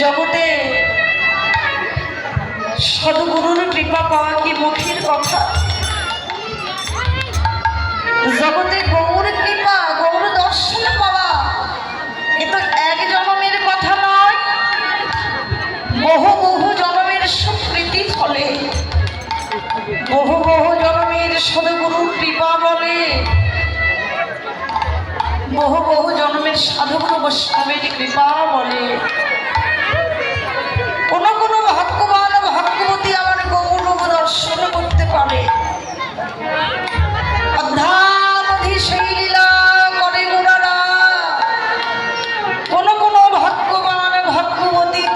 জগতে সদগুরুর কৃপা পাওয়া কি মুখের কথা? জগতে গৌর কৃপা, গৌর দর্শন পাওয়া, এ তো এক জন্মের কথা নয়। বহু বহু জন্মের স্বীকৃতি ফলে বহু বহু জন্মের সদগুরুর কৃপা বলে। বহু বহু জন্মের সাধুগুরু গোস্বামীর কৃপা বলে। কোন কোন ভক্তবান ভক্তবতী আমার গৌরব দর্শন করতে পারে।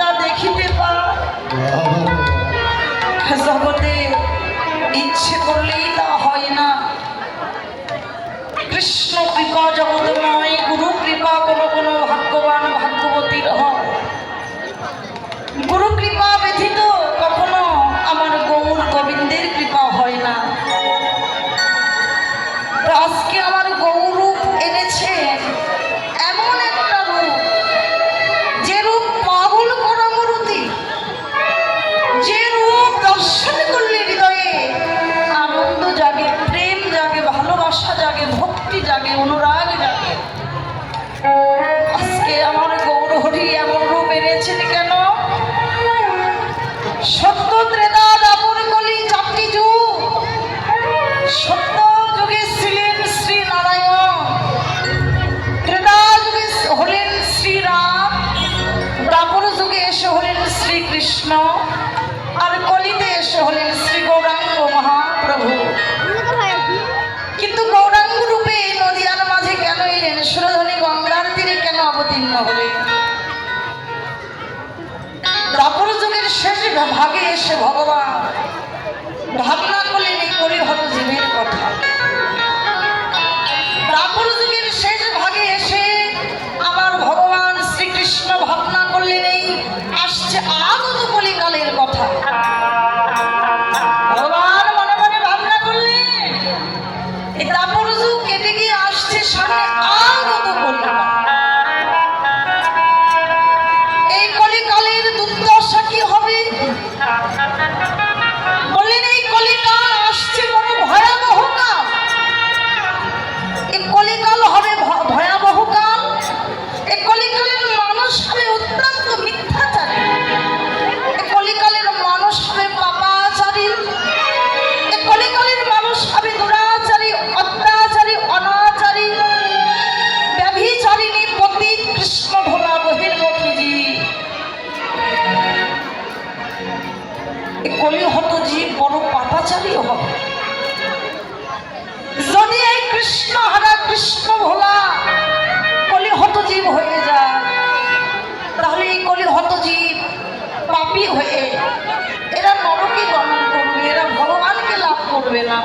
তা দেখিতে জগতে ইচ্ছে করলেই তা হয় না। কৃষ্ণ কৃপা জগৎময় গুরু কৃপা কোনো কোনো ভাগে এসে ভগবান হয়ে এরা নরকে গমন করবে এরা ভগবানকে লাভ করবে না।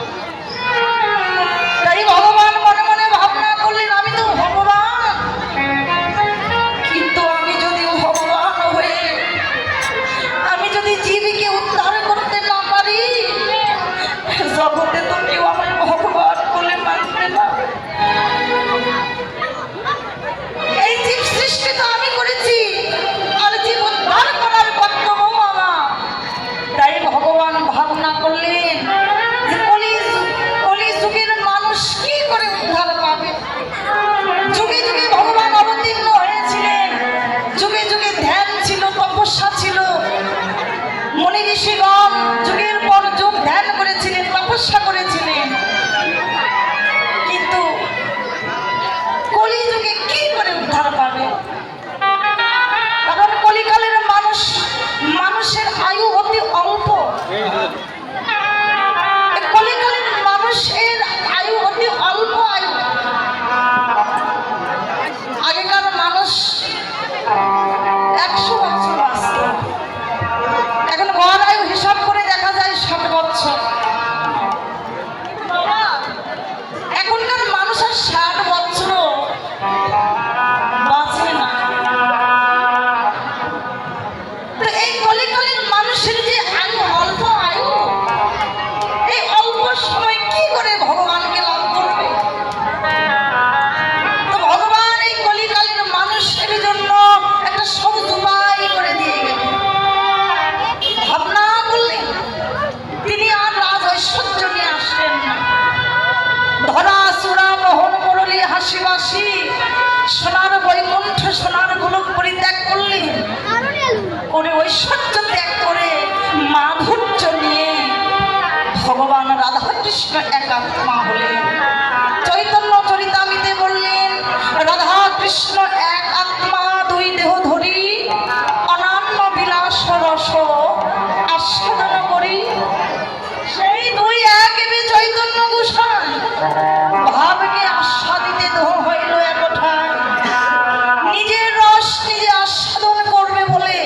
রাধাকৃষ্ণ একাত্মা হলেন চৈতন্য চরিতামিতে বললেন রাধা কৃষ্ণ এক আত্মা দুই দেহ ধরি, অনান্য বিলাস রস আস্বাদন করি। সেই দুই এক এবি চৈতন্য গোসাই, ভাবকে আস্বাদিতে ধর হইল একঠায় নিজের রস নিজে আস্বাদন করবে বলে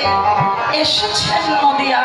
এসেছেন নদিয়া।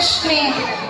Krishna.